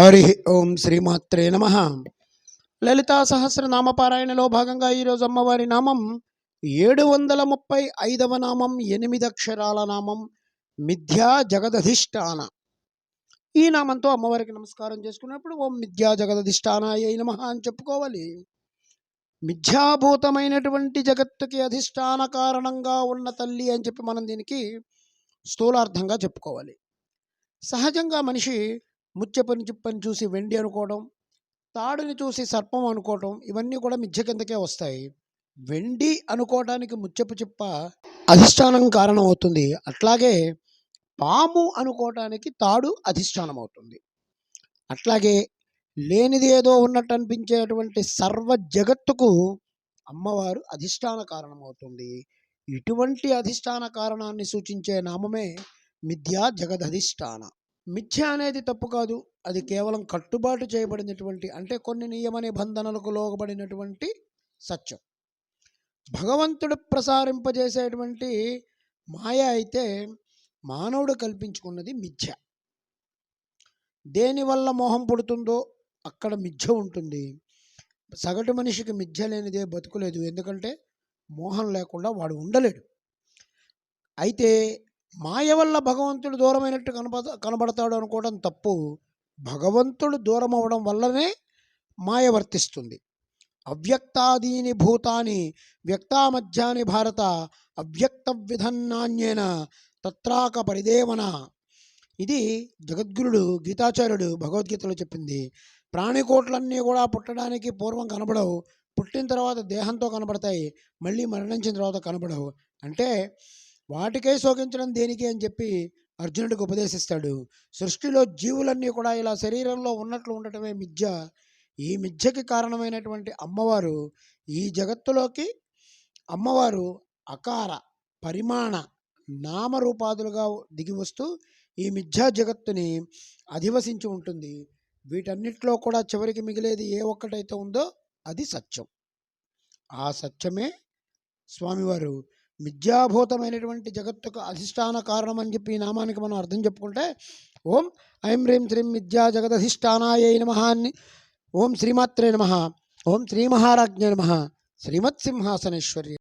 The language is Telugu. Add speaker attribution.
Speaker 1: హరి ఓం శ్రీమాత్రే నమ. లలితా సహస్రనామపారాయణలో భాగంగా ఈరోజు అమ్మవారి నామం ఏడు వందల ముప్పై ఐదవ నామం ఎనిమిది అక్షరాల నామం మిథ్యా జగదధిష్టాన. ఈ నామంతో అమ్మవారికి నమస్కారం చేసుకున్నప్పుడు ఓం మిథ్యా జగదధిష్టానాయ నమ అని చెప్పుకోవాలి. మిథ్యాభూతమైనటువంటి జగత్తుకి అధిష్టాన కారణంగా ఉన్న తల్లి అని చెప్పి మనం దీనికి స్థూలార్థంగా చెప్పుకోవాలి. సహజంగా మనిషి ముత్యపని చిప్పని చూసి వెండి అనుకోవడం తాడుని చూసి సర్పం అనుకోవడం ఇవన్నీ కూడా మిథ్య కిందకే వస్తాయి. వెండి అనుకోవడానికి ముచ్చపు చిప్ప అధిష్టానం కారణం అవుతుంది అట్లాగే పాము అనుకోవటానికి తాడు అధిష్టానం అవుతుంది అట్లాగే లేనిది ఏదో ఉన్నట్టు అనిపించేటువంటి సర్వ జగత్తుకు అమ్మవారు అధిష్టాన కారణం అవుతుంది ఇటువంటి అధిష్టాన కారణాన్ని సూచించే నామమే మిథ్యా జగదధిష్టాన. మిథ్య అనేది తప్పు కాదు. అది కేవలం కట్టుబాటు చేయబడినటువంటి అంటే కొన్ని నియమ నిబంధనలకు లోబడినటువంటి సత్యం. భగవంతుడు ప్రసారింపజేసేటువంటి మాయ అయితే మానవుడు కల్పించుకున్నది మిథ్య. దేనివల్ల మోహం పుడుతుందో అక్కడ మిథ్య ఉంటుంది. సగటు మనిషికి మిథ్య లేనిదే బతుకులేదు ఎందుకంటే మోహం లేకుండా వాడు ఉండలేడు. అయితే మాయ వల్ల భగవంతుడు దూరమైనట్టు కనపడ కనబడతాడు అనుకోవడం తప్పు. భగవంతుడు దూరం అవడం వల్లనే మాయ వర్తిస్తుంది. అవ్యక్తాదీని భూతాని వ్యక్తామధ్యాని భారత అవ్యక్త విధన్నాన్యేన తత్రాక పరిదేవన. ఇది జగద్గురుడు గీతాచార్యుడు భగవద్గీతలో చెప్పింది. ప్రాణికోట్లన్నీ కూడా పుట్టడానికి పూర్వం కనబడవు. పుట్టిన తర్వాత దేహంతో కనబడతాయి మళ్ళీ మరణించిన తర్వాత కనబడవు. అంటే వాటికై శోకించడం దేనికి అని చెప్పి అర్జునుడికి ఉపదేశిస్తాడు. సృష్టిలో జీవులన్నీ కూడా ఇలా శరీరంలో ఉన్నట్లు ఉండటమే మిథ్య. ఈ మిథ్యకి కారణమైనటువంటి అమ్మవారు ఈ జగత్తులోకి అమ్మవారు అకార పరిమాణ నామరూపాదులుగా దిగి వస్తూ ఈ మిథ్యా జగత్తుని అధివసించి ఉంటుంది. వీటన్నిటిలో కూడా చివరికి మిగిలేది ఏ ఒక్కటైతే ఉందో అది సత్యం. ఆ సత్యమే స్వామివారు మిథ్యాభూతమైనటువంటి జగత్తుకు అధిష్టాన కారణం అని చెప్పి ఈ నామానికి మనం అర్థం చెప్పుకుంటే ఓం ఐం హ్రీం శ్రీం మిథ్యా జగదధిష్టానాయ నమ అని ఓం శ్రీమాత్రే నమ ఓం శ్రీ మహారాజ్ఞ నమ శ్రీమత్ సింహాసనేశ్వరి